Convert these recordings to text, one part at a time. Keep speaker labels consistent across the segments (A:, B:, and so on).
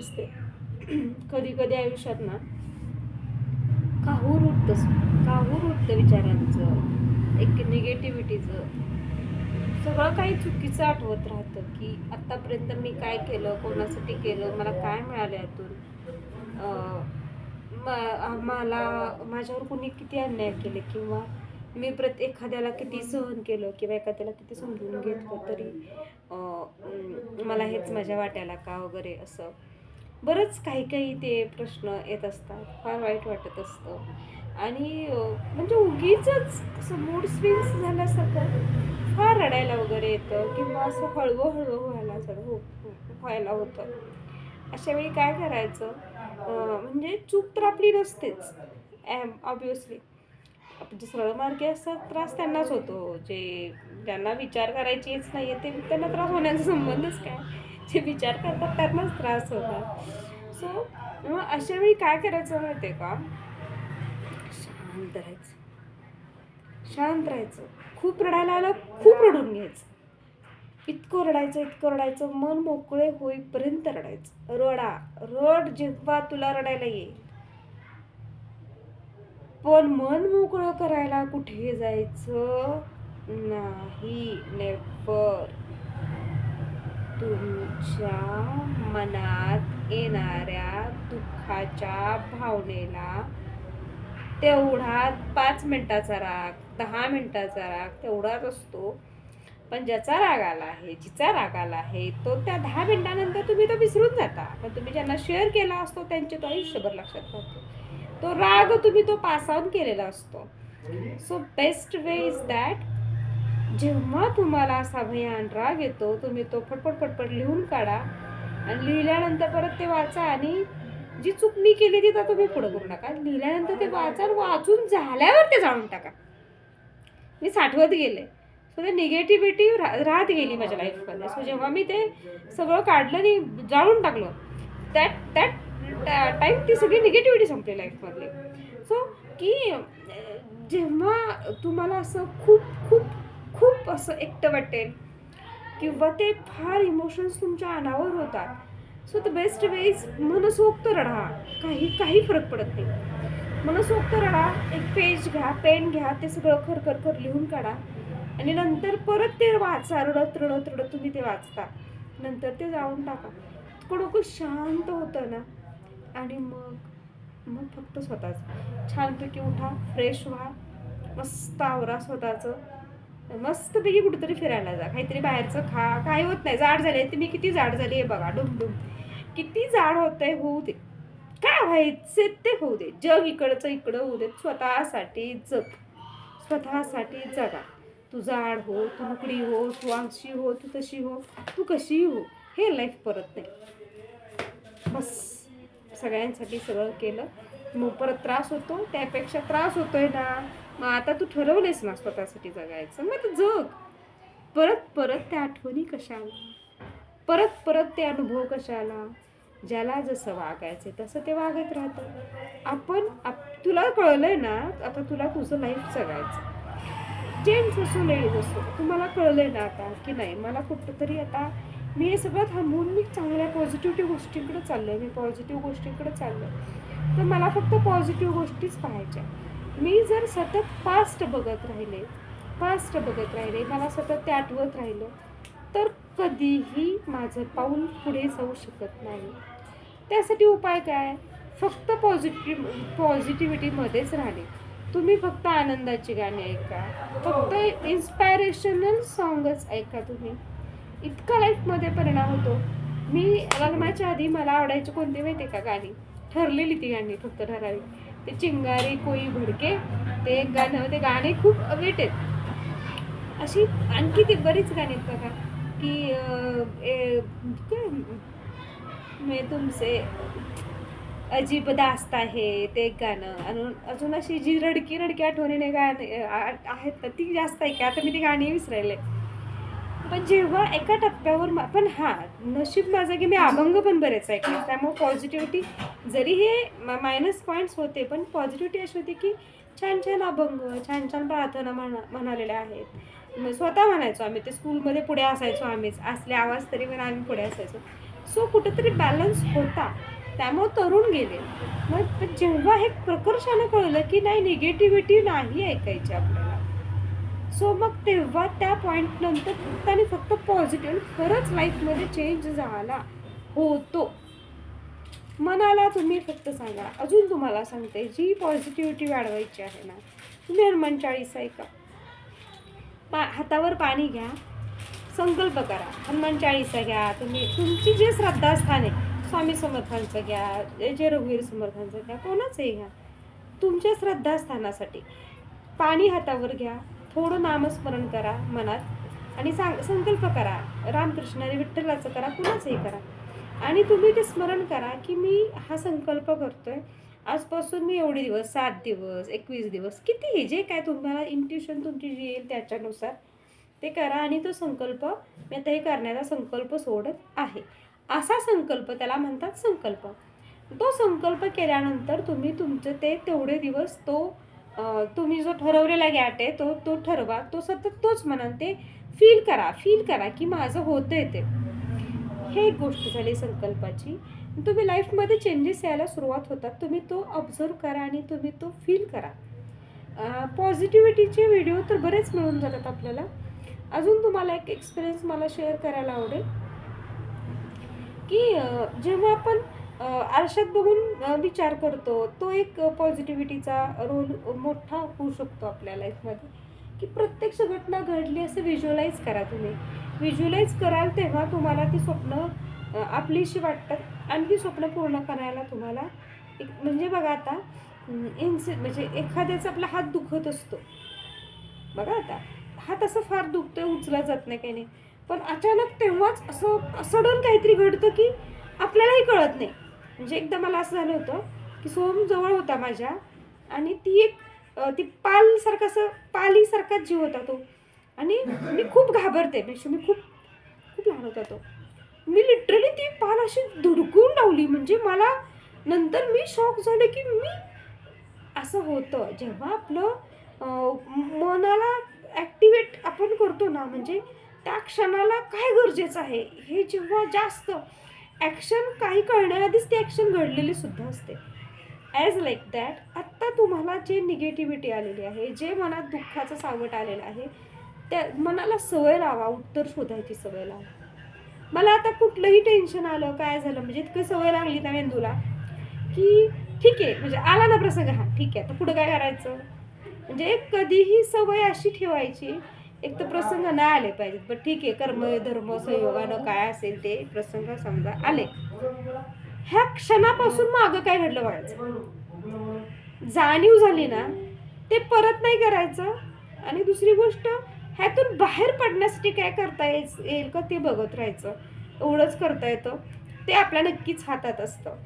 A: असते कधी कधी आयुष्यात ना काहूर उठतं काहूर उठतं विचारांचं. एक निगेटिव्हिटीचं सगळं काही चुकीचं आठवत राहतं की आत्तापर्यंत मी काय केलं कोणासाठी केलं मला काय मिळालं यातून. मला माझ्यावर कोणी किती अन्याय केले किंवा मी प्रत एखाद्याला किती सहन केलं किंवा एखाद्याला किती समजून घेतलं तरी मला हेच माझ्या वाट्याला का वगैरे असं. बरंच काही काही ते प्रश्न येत असतात फार वाईट वाटत असतं. आणि म्हणजे उगीच असं मूड स्विंग्स झाल्यासारखं फार रडायला वगैरे येतं किंवा असं हळवं हळवं व्हायला सगळं हो, हो व्हायला होतं. अशा वेळी काय करायचं? म्हणजे चूक तर आपली नसतेच ऑब्विसली जे सरळ मार्गी असतात त्रास त्यांनाच होतो जे ज्यांना विचार करायचीच नाही आहे ते त्यांना त्रास होण्याचा संबंधच काय? जे विचार करतात त्यांनाच त्रास होतात सो मग अशा वेळी काय करायचं माहिती आहे का? शांत राहायचं. शांत राहायचं. खूप रडायला आलं खूप रडून घ्यायचं. इतकं रडायचं इतकं रडायचं. मन मोकळे होईपर्यंत रडायचं. रडा. रड जेव्हा तुला रडायला येईल. पण मन मोकळं करायला कुठे जायचं? नाही. नेवर तुमच्या मनात येणाऱ्या दुःखाच्या भावनेला तेवढा पाच मिनटाचा राग दहा मिनटाचा राग तेवढाच असतो. पण ज्याचा राग आला आहे जिचा राग आला आहे तो त्या दहा मिनटानंतर तुम्ही तो विसरून जाता. पण तुम्ही ज्यांना शेअर केला असतो त्यांचे तो आयुष्यभर लक्षात राहतो. तो राग तुम्ही तो पास ऑन केलेला असतो. So best way is that जेव्हा तुम्हाला असा भयान राग येतो तुम्ही तो फटफट फटफट लिहून काढा आणि लिहिल्यानंतर परत ते वाचा आणि जी चूक मी केली ती तर तुम्ही पुढं करू नका. लिहिल्यानंतर ते वाचा आणि वाचून झाल्यावर ते जाळून टाका. मी साठवत गेले. सो ते निगेटिव्हिटी राहत गेली माझ्या लाईफमध्ये सो जेव्हा मी ते सगळं काढलं आणि जाळून टाकलं दॅट दॅट टाईम ती सगळी निगेटिव्हिटी संपली लाईफमधली सो की जेव्हा तुम्हाला असं खूप खूप खूप असं एकटं वाटेल. किंवा ते फार इमोशन्स तुमच्या अनावर होतात. So the best way is मनसोक्त रडा. काही काही फरक पडत नाही. मनसोक्त रडा एक पेज घ्या पेन घ्या ते सगळं खर खर खर लिहून काढा. आणि नंतर परत ते वाचा रडत रडत रडत तुम्ही ते वाचता. नंतर ते जाळून टाका. इतकं डोकं शांत होतं ना. आणि मग मग फक्त स्वतःच. छानपैकी उठा फ्रेश व्हा. मस्त आवरा स्वतःचं. मस्तपैकी कुठेतरी फिरायला जा. काहीतरी बाहेरचं खा. काय होत नाही. जाड झाले मी किती जाड झाली आहे बघा. डुमडुम किती जाड होत आहे होऊ दे. काय व्हायचे ते होऊ दे. जग इकडचं इकडं होऊ दे. स्वतःसाठी जग. स्वतःसाठी जगा. तू जाड हो तू लुकडी हो तू अशी हो तू तशी हो तू कशी हो हे लाईफ परत नाही. बस. सगळ्यांसाठी सगळं केलं. मग परत त्रास होतो. त्यापेक्षा त्रास होतोय ना. मग आता तू ठरवलेस ना स्वतःसाठी जगायचं. मग तर जग. परत परत त्या आठवणी कशाला? परत परत ते अनुभव कशाला? ज्याला जसं वागायचं तसं ते वागत राहतं. आपण आप तुला कळलंय ना आता तुला तुझं लाईफ जगायचं जेंट्स असो लेडीज असो तुम्हाला कळलंय ना आता की नाही? मला कुठंतरी आता मी हे सगळं थांबवून मी चांगल्या पॉझिटिव्ह गोष्टींकडे चाललो आहे मी पॉझिटिव्ह गोष्टींकडे चाललो आहे तर मला फक्त पॉझिटिव्ह गोष्टीच पाहायच्या मी जर सतत पास्ट बघत राहिले पास्ट बघत राहिले मला सतत ते आठवत राहिलं तर कधीही माझं पाऊल पुढे जाऊ शकत नाही. त्यासाठी उपाय काय? फक्त पॉझिटिव्ह पॉझिटिव्हिटीमध्येच राहणे. तुम्ही फक्त आनंदाची गाणी ऐका. फक्त इन्स्पायरेशनल सॉंगच ऐका तुम्ही. इतका लाईफमध्ये परिणाम होतो. मी लग्नाच्या आधी मला आवडायची कोणती माहिती आहे का गाणी? ठरलेली ती गाणी फक्त ठराविक. ते चिंगारी कोई भडके ते एक गाणं ते गाणे खूप वेट आहेत. अशी आणखी ती बरीच गाणी आहेत बघा. की मी ए, काय? अजीब दास्त आहे ते एक गाणं. अजून अजून अशी जी रडकी रडकी आठवणीने गाणे आहेत ना ती जास्त आहे की आता मी ती गाणी विसरायले. पण जेव्हा एका टप्प्यावर पण हा नशीब माझं की मी अभंग पण बरेच ऐकले. त्यामुळे पॉझिटिव्हिटी जरी हे मायनस पॉईंट्स होते पण पॉझिटिव्हिटी अशी होती की छान छान अभंग छान छान प्रार्थना म्हणा म्हणालेल्या आहेत. मग स्वतः म्हणायचो आम्ही ते स्कूलमध्ये पुढे असायचो आम्हीच. असले आवाज तरी पण आम्ही पुढे असायचो. सो कुठंतरी बॅलन्स होता. त्यामुळे तरुण गेले. मग पण जेव्हा हे प्रकर्षानं कळलं की नाही निगेटिव्हिटी नाही ऐकायची आपल्याला. सो मग तेव्हा त्या पॉईंट नंतर फक्त आणि फक्त पॉझिटिव्ह खरंच लाईफमध्ये चेंज झाला होतो. मनाला तुम्ही फक्त सांगा. अजून तुम्हाला सांगते जी पॉझिटिव्हिटी वाढवायची आहे ना तुम्ही हनुमान चाळीस ऐका. पा हातावर पाणी घ्या संकल्प करा. हनुमान चाळीसा घ्या तुम्ही तुमची जे श्रद्धास्थान आहे स्वामी समर्थांचं घ्या जे रघुवीर समर्थांचं घ्या कोणाचंही घ्या. तुमच्या श्रद्धास्थानासाठी पाणी हातावर घ्या थोडं नामस्मरण करा मनात आणि सांग संकल्प करा. रामकृष्ण आणि विठ्ठलाचं करा कुणाचंही करा. आणि तुम्ही ते स्मरण करा की मी हा संकल्प करतोय. आजपासून मी एवढे दिवस सात दिवस एकवीस दिवस कितीही जे काय तुम्हाला इंट्युशन तुमची जी येईल त्याच्यानुसार ते करा आणि तो संकल्प मी आता हे करण्याचा संकल्प सोडत आहे. असा संकल्प त्याला म्हणतात संकल्प. तो संकल्प केल्यानंतर तुम्ही तुमचं ते तेवढे दिवस तो तुम्ही जो ठरवलेला गॅट आहे तो तो ठरवा. तो सतत तोच म्हणाल ते फील करा फील करा की माझं होतं आहे ते. हे एक गोष्ट झाली संकल्पाची. तुम्ही लाईफमध्ये चेंजेस यायला सुरुवात होतात. तुम्ही तो ऑब्झर्व करा आणि तुम्ही तो फील करा. पॉझिटिव्हिटीचे व्हिडिओ तर बरेच मिळून जातात आपल्याला. अजून तुम्हाला एक एक्सपिरियन्स मला शेअर करायला आवडेल. की जेव्हा आपण आरशात बघून विचार करतो. तो एक पॉझिटिव्हिटीचा रोल मोठा होऊ शकतो आपल्या लाईफमध्ये की प्रत्यक्ष घटना घडली असं व्हिज्युअलाइज करा तुम्ही. व्हिज्युअलाइज कराल तेव्हा तुम्हाला ती स्वप्न आपलीशी वाटतात आणि ती स्वप्न पूर्ण करायला तुम्हाला एक म्हणजे बघा आता इन्सि म्हणजे एखाद्याचा आपला हात दुखत असतो. बघा आता हात असं फार दुखतोय उचला जात नाही काही नाही. पण अचानक तेव्हाच असं सडन काहीतरी घडतं की आपल्यालाही कळत नाही. म्हणजे एकदा मला असं झालं होतं की सोम जवळ होता माझ्या आणि ती एक ती पालसारखा असं पालीसारखाच जीव होता तो. आणि मी खूप घाबरते म्हणजे मी खूप खूप लहान होता तो. मी लिटरली ती पाल अशी धुडकून लावली म्हणजे मला नंतर मी शॉक झाले की मी असं होतं. जेव्हा आपलं मनाला ॲक्टिवेट आपण करतो ना म्हणजे त्या क्षणाला काय गरजेचं आहे? हे जेव्हा जास्त ॲक्शन काही कळण्याआधीच ती ॲक्शन घडलेली सुद्धा असते. ॲज लाईक दॅट आत्ता तुम्हाला जे निगेटिव्हिटी आलेली आहे जे मनात दुःखाचं सावट आलेलं आहे त्या मनाला सवय लावा उत्तर शोधायची सवय लावा. मला आता कुठलंही टेन्शन आलं काय झालं म्हणजे इतकं सवय लागली त्या मेंदूला की ठीक आहे म्हणजे आला ना प्रसंग हा ठीक आहे तर पुढं काय करायचं? म्हणजे कधीही सवय अशी ठेवायची एक तर प्रसंग नाही आले पाहिजेत पण ठीक आहे कर्म धर्म संयोगानं काय असेल ते प्रसंग समजा आले. ह्या क्षणापासून मागं काय घडलं बघायचं? जाणीव झाली ना ते परत नाही करायचं. आणि दुसरी गोष्ट ह्यातून बाहेर पडण्यासाठी काय करता येईल येईल का ते बघत राहायचं. एवढंच करता येतं. ते आपल्या नक्कीच हातात असतं.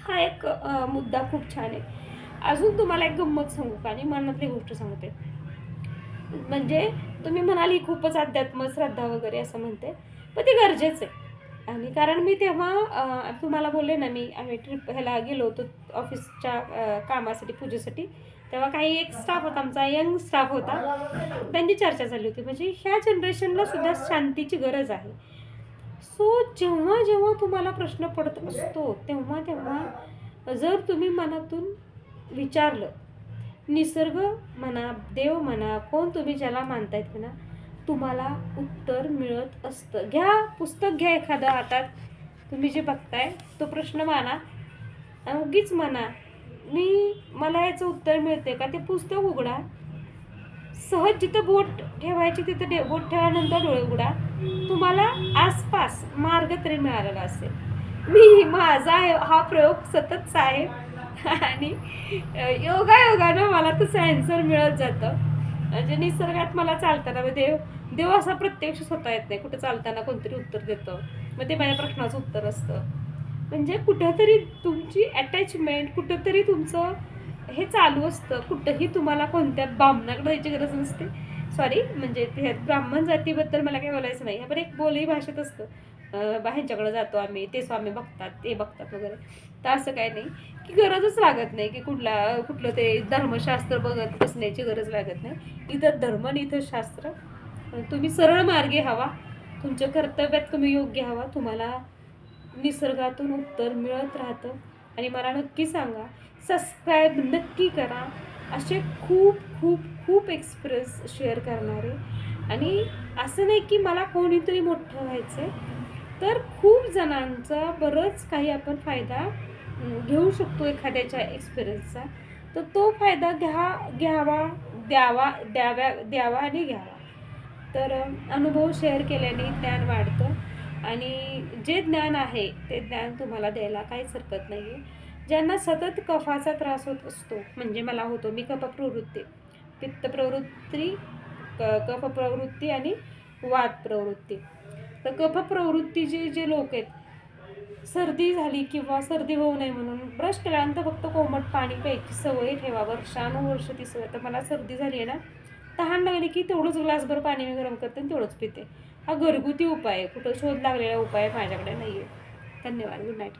A: हा एक मुद्दा खूप छान आहे. अजून तुम्हाला एक गंमत सांगू का? आणि मनातली गोष्ट सांगते. म्हणजे तुम्ही म्हणाल ही खूपच अध्यात्म श्रद्धा वगैरे असं म्हणते. पण ते गरजेचं आहे. आणि कारण मी तेव्हा तुम्हाला बोलले ना मी आम्ही ट्रिप ह्याला गेलो होतो ऑफिसच्या कामासाठी पूजेसाठी. तेव्हा काही एक स्टाफ होता आमचा यंग स्टाफ होता. त्यांची चर्चा झाली होती. म्हणजे ह्या जनरेशनला सुद्धा शांतीची गरज आहे. सो जेव्हा जेव्हा तुम्हाला प्रश्न पडत असतो तेव्हा तेव्हा जर तुम्ही मनातून विचारलं निसर्ग म्हणा देव म्हणा कोण तुम्ही ज्याला मानतायत म्हणा तुम्हाला उत्तर मिळत असतं. घ्या पुस्तक घ्या एखादं हातात तुम्ही जे बघताय तो प्रश्न माना. आणि उगीच म्हणा मी मला याचं उत्तर मिळते का? ते पुस्तक उघडा. सहज जिथं बोट ठेवायची तिथं डे बोट ठेवानंतर डोळे उघडा. तुम्हाला आसपास मार्ग तरी मिळालेला असेल. मी माझा हा प्रयोग सततचा आहे. आणि योगायोगानं मला तसं ॲन्सर मिळत जातं. म्हणजे निसर्गात मला चालताना म्हणजे देव देव असा प्रत्यक्ष स्वतः येत नाही. कुठं चालताना कोणतरी उत्तर देतं. मग ते माझ्या प्रश्नाचं उत्तर असतं. म्हणजे कुठंतरी तुमची अटॅचमेंट कुठंतरी तुमचं हे चालू असतं. कुठंही तुम्हाला कोणत्या ब्राह्मणाकडे जायची गरज नसते. सॉरी म्हणजे ते ब्राह्मण जातीबद्दल मला काही बोलायचं नाही. पण एक बोली भाषेत असतं. अं, बा जातो आम्ही ते स्वामी बघतात ते बघतात वगैरे. तर असं काही नाही की गरजच लागत नाही की कुठला कुठलं ते धर्मशास्त्र बघत बसण्याची गरज लागत नाही. इथं धर्म आणि इथं शास्त्र तुम्ही सरळ मार्गे हवा तुमच्या कर्तव्यात तुम्ही योग्य हवा तुम्हाला निसर्गातून उत्तर मिळत राहतं. आणि मला नक्की सांगा सबस्क्राईब नक्की करा असे खूप खूप खूप एक्सप्रेस शेअर करणारे. आणि असं नाही की मला कोणीतरी मोठं व्हायचं आहे तर खूप जणांचा बरंच काही आपण फायदा घेऊ शकतो एखाद्याच्या एक्सपिरियन्सचा तर तो फायदा घ्या घ्यावा द्यावा द्याव्या द्यावा आणि घ्यावा. तर अनुभव शेअर केल्याने ज्ञान वाढतं आणि जे ज्ञान आहे ते ज्ञान तुम्हाला द्यायला काहीच हरकत नाही आहे ज्यांना सतत कफाचा त्रास होत असतो म्हणजे मला होतो मी कफ प्रवृत्ती पित्त प्रवृत्ती क कफ प्रवृत्ती आणि वाद प्रवृत्ती. तर कफ प्रवृत्तीचे जे लोक आहेत सर्दी झाली किंवा सर्दी होऊ नये म्हणून ब्रश केल्यानंतर फक्त कोमट पाणी प्यायची सवय ठेवा वर्षानुवर्ष ती सवय. तर मला सर्दी झाली आहे ना तहान लागली की तेवढंच ग्लासभर पाणी मी गरम करते आणि तेवढंच पिते. हा घरगुती उपाय आहे. कुठं शोध लागलेला उपाय माझ्याकडे नाही आहे धन्यवाद. Good night